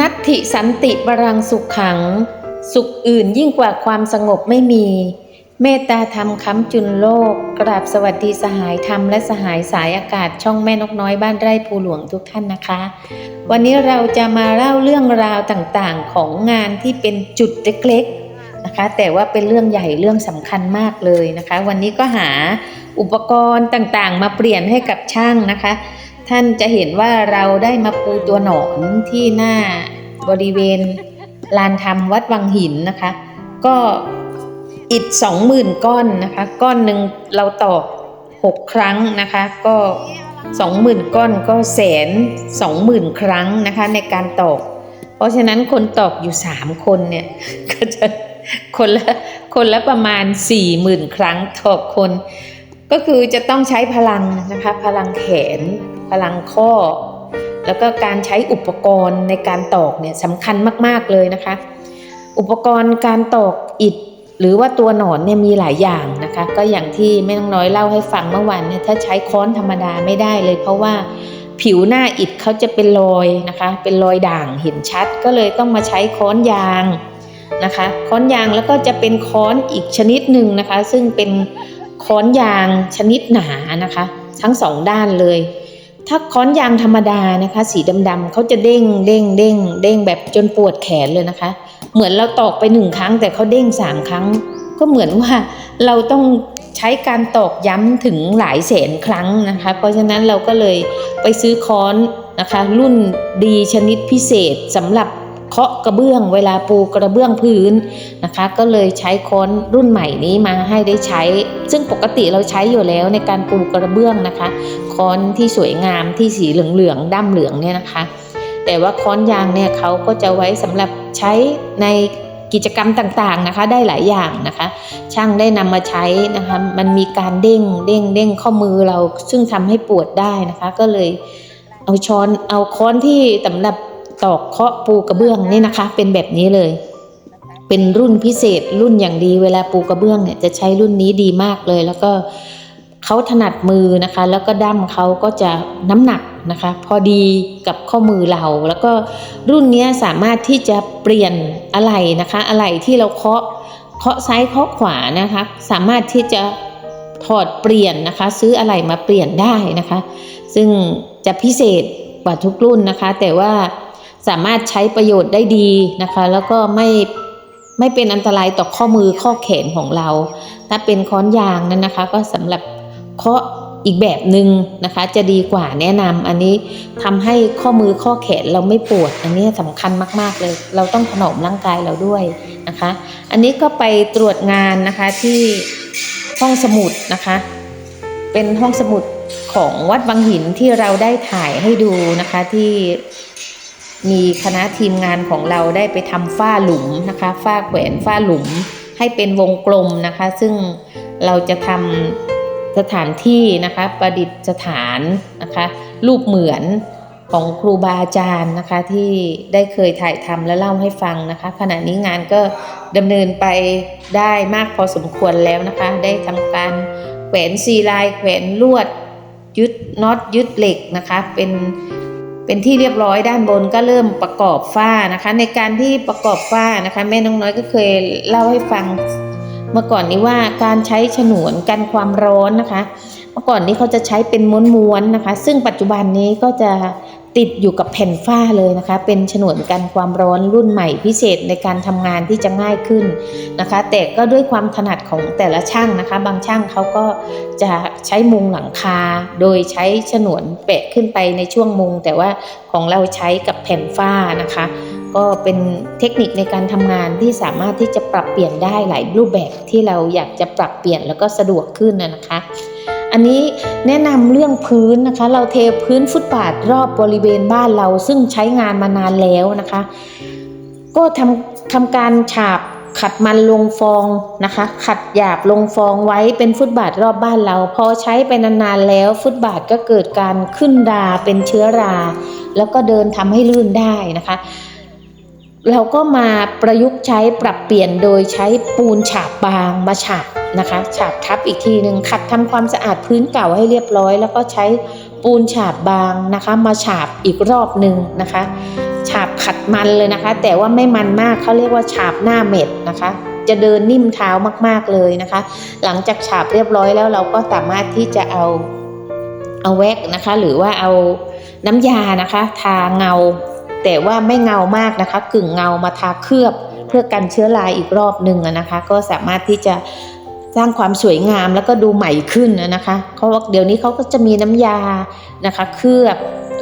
นัตถิสันติบรังสุขขัง สุขอื่นยิ่งกว่าความสงบไม่มี เมตตาธรรมค้ำจุนโลก กราบสวัสดีสหายธรรมและสหายสายอากาศช่องแม่นกน้อยบ้านไร่ภูหลวงทุกท่านนะคะ วันนี้เราจะมาเล่าเรื่องราวต่างๆของงานที่เป็นจุดเล็กๆนะคะ แต่ว่าเป็นเรื่องใหญ่เรื่องสำคัญมากเลยนะคะ วันนี้ก็หาอุปกรณ์ต่างๆ มาเปลี่ยนให้กับช่างนะคะ ท่านจะเห็นว่าเราได้มาปูตัวหนอนที่หน้าบริเวณลานธรรมวัดวังหินนะคะ ก็อิฐสองหมื่นก้อนนะคะ ก้อนหนึ่งเราตอกหกครั้งนะคะ ก็สองหมื่นก้อนก็แสนสองหมื่นครั้งนะคะในการตอก เพราะฉะนั้นคนตอกอยู่สามคนเนี่ยก็จะคนละคนละประมาณสี่หมื่นครั้งตอกคน ก็คือจะต้องใช้พลังนะคะพลังแขน พลังข้อ แล้วก็การใช้อุปกรณ์ในการตอกเนี่ยสำคัญมากๆเลยนะคะ อุปกรณ์การตอกอิฐหรือว่าตัวหนอนเนี่ยมีหลายอย่างนะคะ ก็อย่างที่แม่น้องน้อยเล่าให้ฟังเมื่อวานเนี่ยถ้าใช้ค้อนธรรมดาไม่ได้เลย เพราะว่าผิวหน้าอิฐเขาจะเป็นรอยนะคะ เป็นรอยด่างเห็นชัด ก็เลยต้องมาใช้ค้อนยางนะคะ ค้อนยางแล้วก็จะเป็นค้อนอีกชนิดหนึ่งนะคะ ซึ่งเป็น ค้อนยางชนิดหนานะคะ ทั้งสองด้านเลย ถ้าค้อนยางธรรมดานะคะ สีดำๆเขาจะเด้งเด้งเด้งเด้งแบบจนปวดแขนเลยนะคะ เหมือนเราตอกไปหนึ่งครั้ง แต่เขาเด้งสามครั้ง ก็เหมือนว่าเราต้องใช้การตอกย้ำถึงหลายแสนครั้งนะคะ เพราะฉะนั้นเราก็เลยไปซื้อค้อนนะคะ รุ่นดีชนิดพิเศษสำหรับ เคาะกระเบื้องเวลาปูกระเบื้องพื้นนะคะ ก็เลยใช้ค้อนรุ่นใหม่นี้มาให้ได้ใช้ ซึ่งปกติเราใช้อยู่แล้วในการปูกระเบื้องนะคะ ค้อนที่สวยงามที่สีเหลืองๆด้ามเหลืองเนี่ยนะคะ แต่ว่าค้อนยางเนี่ยเขาก็จะไว้สำหรับใช้ในกิจกรรมต่างๆนะคะ ได้หลายอย่างนะคะ ช่างได้นำมาใช้นะคะ มันมีการเด้งเด้งเด้งข้อมือเราซึ่งทำให้ปวดได้นะคะ ก็เลยเอาช้อนเอาค้อนที่สำหรับ ตอกเคาะปูกระเบื้องนี่นะคะ เป็นแบบนี้เลย เป็นรุ่นพิเศษรุ่นอย่างดีเวลาปูกระเบื้องเนี่ยจะใช้รุ่นนี้ดีมากเลย แล้วก็เขาถนัดมือนะคะ แล้วก็ดั้มเขาก็จะน้ำหนักนะคะ พอดีกับข้อมือเราแล้วก็รุ่นนี้สามารถที่จะเปลี่ยนอะไหล่นะคะอะไหล่ที่เราเคาะเคาะซ้ายเคาะขวานะคะ สามารถที่จะถอดเปลี่ยนนะคะ ซื้ออะไหล่มาเปลี่ยนได้นะคะ ซึ่งจะพิเศษกว่าทุกรุ่นนะคะ แต่ว่า สามารถใช้ประโยชน์ได้ดีนะคะ แล้วก็ไม่ไม่เป็นอันตรายต่อข้อมือข้อแขนของเรา ถ้าเป็นค้อนยางนั้นนะคะ ก็สำหรับเคาะอีกแบบหนึ่งนะคะ จะดีกว่าแนะนำอันนี้ทำให้ข้อมือข้อแขนเราไม่ปวด อันนี้สำคัญมาก ๆ เลย เราต้องถนอมร่างกายเราด้วยนะคะ อันนี้ก็ไปตรวจงานนะคะที่ห้องสมุดนะคะ เป็นห้องสมุดของวัดบางหินที่เราได้ถ่ายให้ดูนะคะที่ มีคณะทีมงานของเราได้ไปทำฝ้าหลุมนะคะฝ้าแขวนฝ้าหลุมให้เป็นวงกลมนะคะ ซึ่งเราจะทำสถานที่นะคะประดิษฐานนะคะรูปเหมือนของครูบาอาจารย์นะคะที่ได้เคยถ่ายทำและเล่าให้ฟังนะคะ ขณะนี้งานก็ดำเนินไปได้มากพอสมควรแล้วนะคะ ได้ทำการแขวนซีลายแขวนลวดยึดน็อตยึดเหล็กนะคะ เป็น เป็นที่เรียบร้อยด้านบนก็เริ่มประกอบฝ้านะคะ ในการที่ประกอบฝ้านะคะ แม่น้องน้อยก็เคยเล่าให้ฟัง เมื่อก่อนนี้ว่าการใช้ฉนวนกันความร้อนนะคะ เมื่อก่อนนี้เขาจะใช้เป็นม้วนๆนะคะ ซึ่งปัจจุบันนี้ก็จะ ติดอยู่กับแผ่นฝ้าเลยนะคะ เป็นฉนวนกันความร้อนรุ่นใหม่พิเศษในการทำงานที่จะง่ายขึ้นนะคะ แต่ก็ด้วยความถนัดของแต่ละช่างนะคะ บางช่างเขาก็จะใช้มุงหลังคา โดยใช้ฉนวนแปะขึ้นไปในช่วงมุง แต่ว่าของเราใช้กับแผ่นฝ้านะคะ ก็เป็นเทคนิคในการทำงานที่สามารถที่จะปรับเปลี่ยนได้หลายรูปแบบที่เราอยากจะปรับเปลี่ยนแล้วก็สะดวกขึ้นนะนะคะ อันนี้แนะนำเรื่องพื้นนะคะ เราเทพื้นฟุตบาทรอบบริเวณบ้านเราซึ่งใช้งานมานานแล้วนะคะ ก็ทำทำการฉาบขัดมันลงฟองนะคะ ขัดหยาบลงฟองไว้เป็นฟุตบาทรอบบ้านเรา พอใช้ไปนานๆแล้ว ฟุตบาทก็เกิดการขึ้นราเป็นเชื้อรา แล้วก็เดินทำให้ลื่นได้นะคะ เราก็มาประยุกต์ใช้ปรับเปลี่ยนโดยใช้ปูนฉาบบางมาฉาบนะคะฉาบทับอีกทีหนึ่งขัดทำความสะอาดพื้นเก่าให้เรียบร้อย แล้วก็ใช้ปูนฉาบบางนะคะ มาฉาบอีกรอบหนึ่งนะคะ ฉาบขัดมันเลยนะคะ แต่ว่าไม่มันมากเขาเรียกว่าฉาบหน้าเม็ดนะคะ จะเดินนิ่มเท้ามากๆเลยนะคะ หลังจากฉาบเรียบร้อยแล้วเราก็สามารถที่จะเอาเอาแว็กนะคะ หรือว่าเอาน้ำยานะคะ ทาเงา แต่ว่าไม่เงามากนะคะ กึ่งเงามาทาเคลือบ เพื่อกันเชื้อราอีกรอบหนึ่งอะนะคะ ก็สามารถที่จะสร้างความสวยงามแล้วก็ดูใหม่ขึ้นอะนะคะเขาะว่าเดี๋ยวนี้เขาก็จะมีน้ำยานะคะ เคลือบ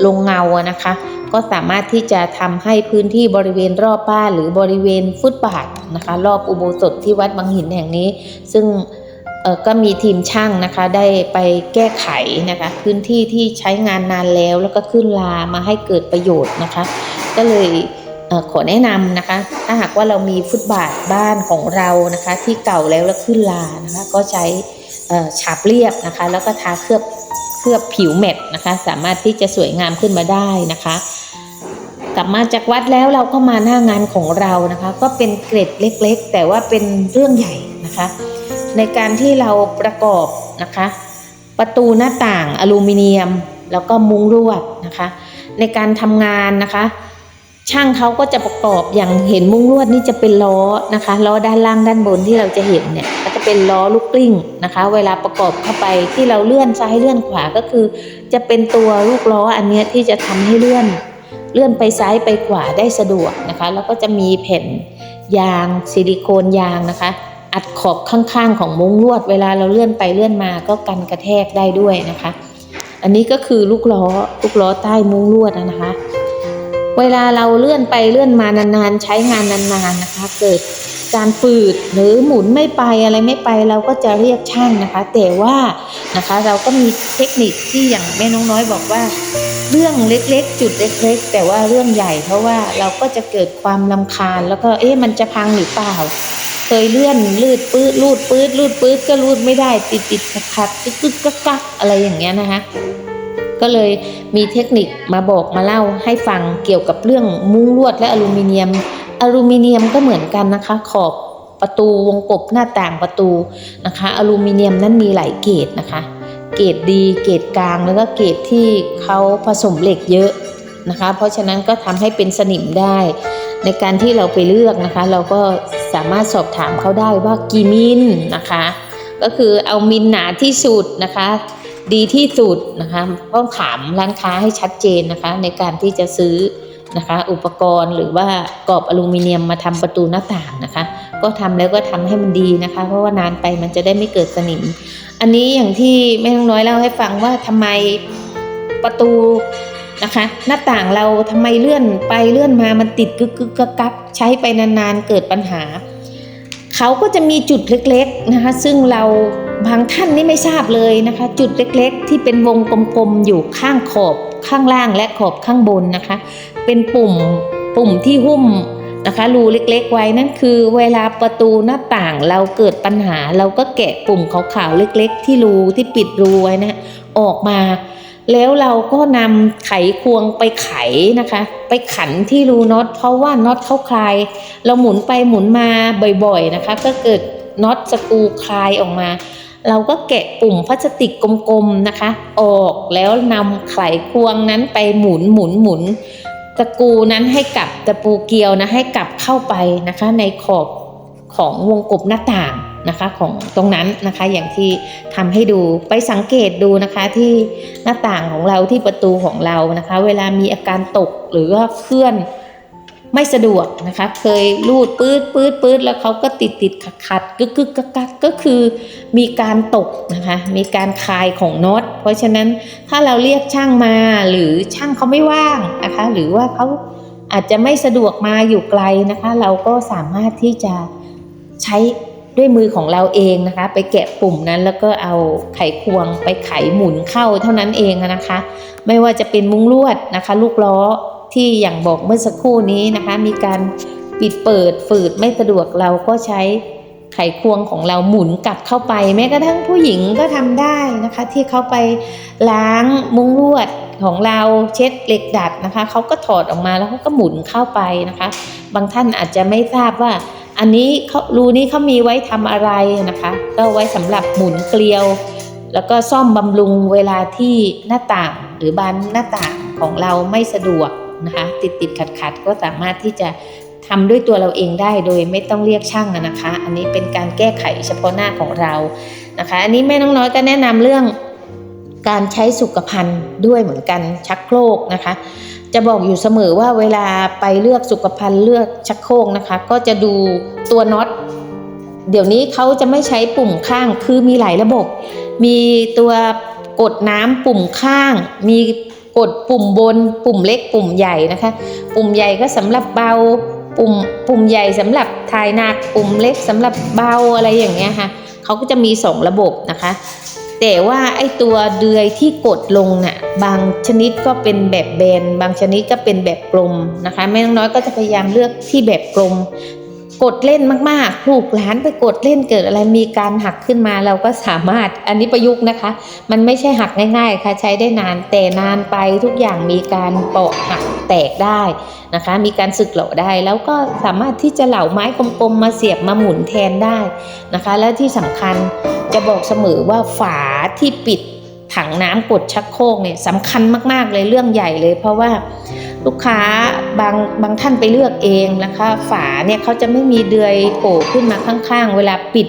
ลงเงาอะนะคะ ก็สามารถที่จะทำให้พื้นที่บริเวณรอบบ้านหรือบริเวณฟุตบาทนะคะ รอบอุโบสถที่วัดบางหินแห่งนี้ ซึ่งเอ่อก็มีทีมช่างนะคะได้ไปแก้ไขนะคะ พื้นที่ที่ใช้งานนานแล้วแล้วก็ขึ้นลามาให้เกิดประโยชน์นะคะ ก็เลยขอแนะนำนะคะ ถ้าหากว่าเรามีฟุตบาทบ้านของเรานะคะ ที่เก่าแล้วแล้วขึ้นลานะคะ ก็ใช้ฉาบเรียบนะคะ แล้วก็ทาเคลือบเคลือบผิวแมตต์นะคะ สามารถที่จะสวยงามขึ้นมาได้นะคะ กลับมาจากวัดแล้วเราก็มาหน้างานของเรานะคะ ก็เป็นเกร็ดเล็กๆ แต่ว่าเป็นเรื่องใหญ่นะคะ ในการที่เราประกอบนะคะ ประตูหน้าต่างอลูมิเนียม แล้วก็มุ้งลวดนะคะ ในการทำงานนะคะ ช่างเขาก็จะประกอบอย่างเห็นมุ้งลวดนี่จะเป็นล้อนะคะล้อด้านล่างด้านบนที่เราจะเห็นเนี่ยก็จะเป็นล้อลูกกลิ้งนะคะ เวลาประกอบเข้าไปที่เราเลื่อนซ้ายเลื่อนขวาก็คือ จะเป็นตัวลูกล้ออันเนี้ยที่จะทำให้เลื่อน เลื่อนไปซ้ายไปขวาได้สะดวกนะคะ แล้วก็จะมีแผ่นยางซิลิโคนยางนะคะ อัดขอบข้างๆของมุ้งลวด เวลาเราเลื่อนไปเลื่อนมาก็กันกระแทกได้ด้วยนะคะ อันนี้ก็คือลูกล้อลูกล้อใต้มุ้งลวดนะคะ เวลาเราเลื่อนไปเลื่อนมานานๆ ใช้งานนานๆนะคะ เกิดการฝืดหรือหมุนไม่ไปอะไรไม่ไปเราก็จะเรียกช่างนะคะ แต่ว่านะคะเราก็มีเทคนิคที่อย่างแม่น้องน้อยบอกว่า เรื่องเล็กๆ จุดเล็กๆ แต่ว่าเรื่องใหญ่ เพราะว่าเราก็จะเกิดความลำคาญ แล้วก็เอ๊ะมันจะพังหรือเปล่า เคยเลื่อนลืดปื้ดลูดปื้ดลูดปื้ดก็ลูดไม่ได้ติดติดขัดขัดกึกกึกกักกักอะไรอย่างเงี้ยนะคะ ก็เลยมีเทคนิคมาบอกมาเล่าให้ฟังเกี่ยวกับเรื่องมุ้งลวดและอลูมิเนียม อลูมิเนียมก็เหมือนกันนะคะ ขอบประตูวงกบหน้าต่างประตูนะคะ อลูมิเนียมนั้นมีหลายเกรดนะคะ เกรดดีเกรดกลางแล้วก็เกรดที่เขาผสมเหล็กเยอะนะคะ เพราะฉะนั้นก็ทำให้เป็นสนิมได้ ในการที่เราไปเลือกนะคะ เราก็สามารถสอบถามเขาได้ว่ากี่มิลนะคะ ก็คือเอามิลหนาที่สุดนะคะ ดีที่สุดนะคะต้องถามร้านค้าให้ชัดเจนนะคะ ในการที่จะซื้อนะคะ อุปกรณ์หรือว่ากรอบอลูมิเนียมมาทำประตูหน้าต่างนะคะ ก็ทำแล้วก็ทำให้มันดีนะคะ เพราะว่านานไปมันจะได้ไม่เกิดสนิม อันนี้อย่างที่แม่น้องน้อยเล่าให้ฟังว่าทำไมประตูนะคะ หน้าต่างเราทำไมเลื่อนไปเลื่อนมามันติดกึกกึกกักกักใช้ไปนานๆเกิดปัญหาเขาก็จะมีจุดเล็กๆนะคะ ซึ่งเรา บางท่านนี่ไม่ทราบเลยนะคะ จุดเล็กๆ ที่เป็นวงกลมๆอยู่ข้างขอบข้างล่างและขอบข้างบนนะคะ เป็นปุ่มปุ่มที่หุ้มนะคะรูเล็กๆ ไว้นั่นคือเวลาประตูหน้าต่างเราเกิดปัญหา เราก็แกะปุ่มขาวๆเล็ก ๆ ที่รูที่ปิดรูไว้นะออกมา แล้วเราก็นำไขควงไปไขนะคะ ไปขันที่รูน็อตเพราะว่าน็อตเข้าคลาย เราหมุนไปหมุนมาบ่อยๆนะคะ ก็เกิดน็อตสกูคลายออกมา เราก็แกะปุ่มพลาสติกกลมๆนะคะ ออกแล้วนำไขควงนั้นไปหมุนหมุนหมุนตะกูนั้นให้กลับตะปูเกลียวนะให้กลับเข้าไปนะคะ ในขอบของวงกบหน้าต่างนะคะของตรงนั้นนะคะอย่างที่ทำให้ดูไปสังเกตดูนะคะที่หน้าต่างของเราที่ประตูของเรานะคะ เวลามีอาการตกหรือว่าเคลื่อน ไม่สะดวกนะคะ เคยลูดปื๊ดปื๊ดปื๊ดแล้วเขาก็ติดติดขัดขัดกึกกึกกักกักก็คือมีการตกนะคะ มีการคลายของน็อตเพราะฉะนั้นถ้าเราเรียกช่างมาหรือช่างเขาไม่ว่างนะคะ หรือว่าเขาอาจจะไม่สะดวกมาอยู่ไกลนะคะ เราก็สามารถที่จะใช้ด้วยมือของเราเองนะคะ ไปแกะปุ่มนั้นแล้วก็เอาไขควงไปไขหมุนเข้าเท่านั้นเองนะคะ ไม่ว่าจะเป็นมุ้งลวดนะคะ ลูกล้อ ที่อย่างบอกเมื่อสักครู่นี้นะคะ มีการปิดเปิดฝืดไม่สะดวกเราก็ใช้ไขควงของเราหมุนกลับเข้าไป แม้กระทั่งผู้หญิงก็ทำได้นะคะ ที่เขาไปล้างมุ้งลวดของเราเช็ดเหล็กดัดนะคะเขาก็ถอดออกมาแล้วเขาก็หมุนเข้าไปนะคะ บางท่านอาจจะไม่ทราบว่า อันนี้เขารูนี้เขามีไว้ทำอะไรนะคะ ก็ไว้สำหรับหมุนเกลียว แล้วก็ซ่อมบำรุงเวลาที่หน้าต่างหรือบานหน้าต่างของเราไม่สะดวก นะคะติดติดขัดขัดก็สามารถที่จะทำด้วยตัวเราเองได้โดยไม่ต้องเรียกช่างนะคะ อันนี้เป็นการแก้ไขเฉพาะหน้าของเรานะคะ อันนี้แม่น้องน้อยก็แนะนำเรื่องการใช้สุขภัณฑ์ด้วยเหมือนกันชักโครกนะคะ จะบอกอยู่เสมอว่าเวลาไปเลือกสุขภัณฑ์เลือกชักโครกนะคะ ก็จะดูตัวน็อตเดี๋ยวนี้เขาจะไม่ใช้ปุ่มข้างคือมีหลายระบบ มีตัวกดน้ำปุ่มข้าง มี กดปุ่มบน ปุ่มเล็กปุ่มใหญ่นะคะ ปุ่มใหญ่ก็สำหรับเบา ปุ่มปุ่มใหญ่สำหรับถ่ายหนัก ปุ่มเล็กสำหรับเบาอะไรอย่างเงี้ยค่ะเขาก็จะมีสองระบบนะคะ แต่ว่าไอ้ตัวเดือยที่กดลงน่ะบางชนิดก็เป็นแบบแบน บางชนิดก็เป็นแบบกลมนะคะแม่น้อยก็จะพยายามเลือกที่แบบกลม กดเล่นมากๆ ลูกหลานไปกดเล่นเกิดอะไรมีการหักขึ้นมาเราก็สามารถอันนี้ประยุกต์นะคะ มันไม่ใช่หักง่ายๆค่ะใช้ได้นานแต่นานไปทุกอย่างมีการเปาะหักแตกได้นะคะ มีการสึกเหล่าได้แล้วก็สามารถที่จะเหล่าไม้กลมๆมาเสียบมาหมุนแทนได้นะคะ แล้วที่สำคัญจะบอกเสมอว่าฝาที่ปิดถังน้ำกดชักโครกเนี่ยสำคัญมากๆเลยเรื่องใหญ่เลย เพราะว่า ลูกค้าบางบางท่านไปเลือกเองนะคะ ฝาเนี่ยเขาจะไม่มีเดือยโผล่ขึ้นมาข้างๆ เวลาปิด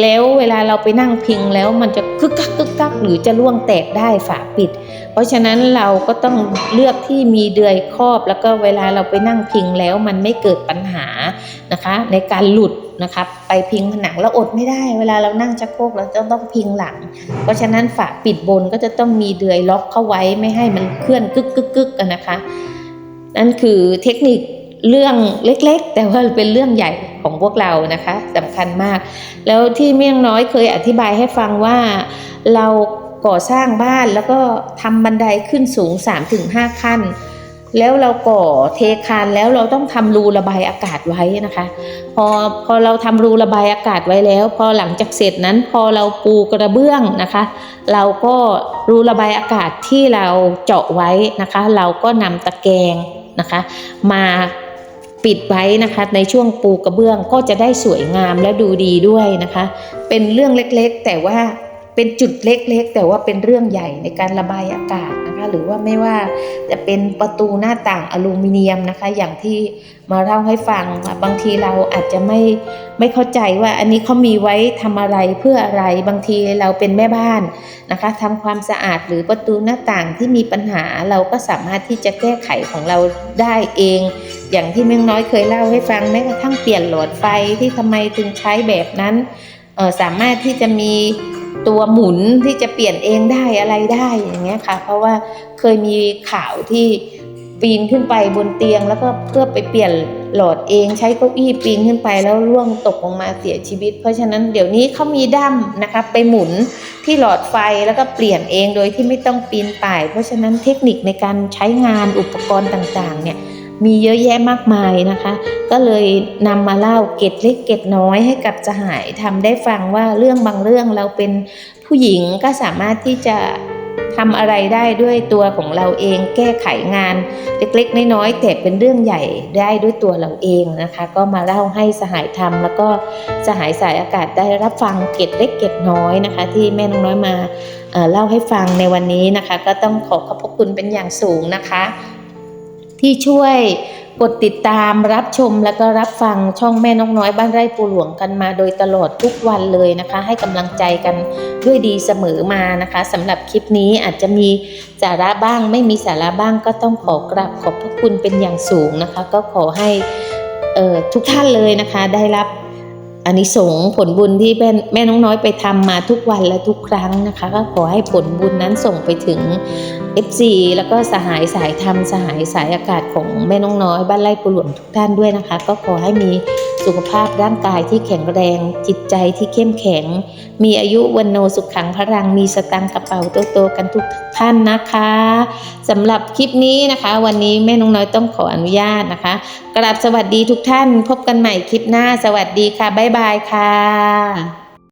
แล้วเวลาเราไปนั่งพิงแล้วมันจะกึกกักกึกกักหรือจะร่วงแตกได้ฝาปิด เพราะฉะนั้นเราก็ต้องเลือกที่มีเดือยครอบ แล้วก็เวลาเราไปนั่งพิงแล้วมันไม่เกิดปัญหานะคะ ในการหลุดนะคะไปพิงผนังแล้วอดไม่ได้ เวลาเรานั่งชักโครกเราจะต้องพิงหลัง เพราะฉะนั้นฝาปิดบนก็จะต้องมีเดือยล็อกเข้าไว้ไม่ให้มันเคลื่อนกึกกึกกึกกันนะคะ นั่นคือเทคนิคเรื่องเล็กๆ แต่ว่าเป็นเรื่องใหญ่ของพวกเรานะคะสำคัญมาก แล้วที่เมี่ยงน้อยเคยอธิบายให้ฟังว่าเราก่อสร้างบ้านแล้วก็ทำบันไดขึ้นสูง 3-5 ขั้น แล้วเราก่อเทคานแล้วเราต้องทำรูระบายอากาศไว้นะคะ พอพอเราทำรูระบายอากาศไว้แล้ว พอหลังจากเสร็จนั้นพอเราปูกระเบื้องนะคะ เราก็รูระบายอากาศที่เราเจาะไว้นะคะ เราก็นำตะแกรง นะคะ มาปิดไว้นะคะในช่วงปูกระเบื้องก็จะได้สวยงามและดูดีด้วยนะคะ เป็นเรื่องเล็กๆ แต่ว่า เป็นจุดเล็กๆ แต่ว่าเป็นเรื่องใหญ่ในการระบายอากาศนะคะหรือว่าไม่ว่าจะเป็นประตูหน้าต่างอลูมิเนียมนะคะ อย่างที่มาเล่าให้ฟังบางทีเราอาจจะไม่ไม่เข้าใจว่าอันนี้เขามีไว้ทำอะไรเพื่ออะไรบางทีเราเป็นแม่บ้านนะคะทำความสะอาดหรือประตูหน้าต่างที่มีปัญหาเราก็สามารถที่จะแก้ไขของเราได้เอง อย่างที่แม่งน้อยเคยเล่าให้ฟังแม้กระทั่งเปลี่ยนหลอดไฟที่ทำไมถึงใช้แบบนั้นสามารถที่จะมี ตัวหมุนที่จะเปลี่ยนเองได้อะไรได้อย่างเงี้ยค่ะ เพราะว่าเคยมีข่าวที่ปีนขึ้นไปบนเตียง แล้วก็เพื่อไปเปลี่ยนหลอดเองใช้เก้าอี้ปีนขึ้นไปแล้วร่วงตกลงมาเสียชีวิต เพราะฉะนั้นเดี๋ยวนี้เขามีดั้มนะคะไปหมุนที่หลอดไฟแล้วก็เปลี่ยนเองโดยที่ไม่ต้องปีนป่าย เพราะฉะนั้นเทคนิคในการใช้งานอุปกรณ์ต่างๆเนี่ย มีเยอะแยะมากมายนะคะ ก็เลยนำมาเล่าเกร็ดเล็กเกร็ดน้อยให้กับสหายทำได้ฟังว่าเรื่องบางเรื่องเราเป็นผู้หญิงก็สามารถที่จะทำอะไรได้ด้วยตัวของเราเองแก้ไขงานเล็กๆน้อยๆแต่เป็นเรื่องใหญ่ได้ด้วยตัวเราเองนะคะ ก็มาเล่าให้สหายทำแล้วก็สหายสายอากาศได้รับฟังเก็ดเล็กเก็ดน้อยนะคะ ที่แม่น้องน้อยมาเอ่อเล่าให้ฟังในวันนี้นะคะ ก็ต้องขอขอบพระคุณเป็นอย่างสูงนะคะ ที่ช่วยกดติดตามรับชมและก็รับฟังช่องแม่นกน้อยบ้านไร่ปูหลวงกันมาโดยตลอดทุกวันเลยนะคะ ให้กำลังใจกันด้วยดีเสมอมานะคะสำหรับคลิปนี้อาจจะมีสาระบ้างไม่มีสาระบ้างก็ต้องขอกราบขอบพระคุณเป็นอย่างสูงนะคะ ก็ขอให้ทุกท่านเลยนะคะ ได้รับ อานิสงส์ผลบุญที่แม่แม่น้องน้อยไปทำมาทุกวันและทุกครั้งนะคะ ก็ขอให้ผลบุญนั้นส่งไปถึง FC แล้วก็สหายสายธรรมสหายสายอากาศของแม่น้องน้อยบ้านไร่ปูหลวงทุกท่านด้วยนะคะ ก็ขอให้มี สุขภาพร่างกายที่แข็งแรง จิตใจที่เข้มแข็ง มีอายุวันโนสุขขังพลังมีสตังกระเป๋าโตๆกันทุกท่านนะคะสำหรับคลิปนี้นะคะ วันนี้แม่น้องน้อยต้องขออนุญาตนะคะกราบสวัสดีทุกท่าน พบกันใหม่คลิปหน้าสวัสดีค่ะบ๊ายบายค่ะ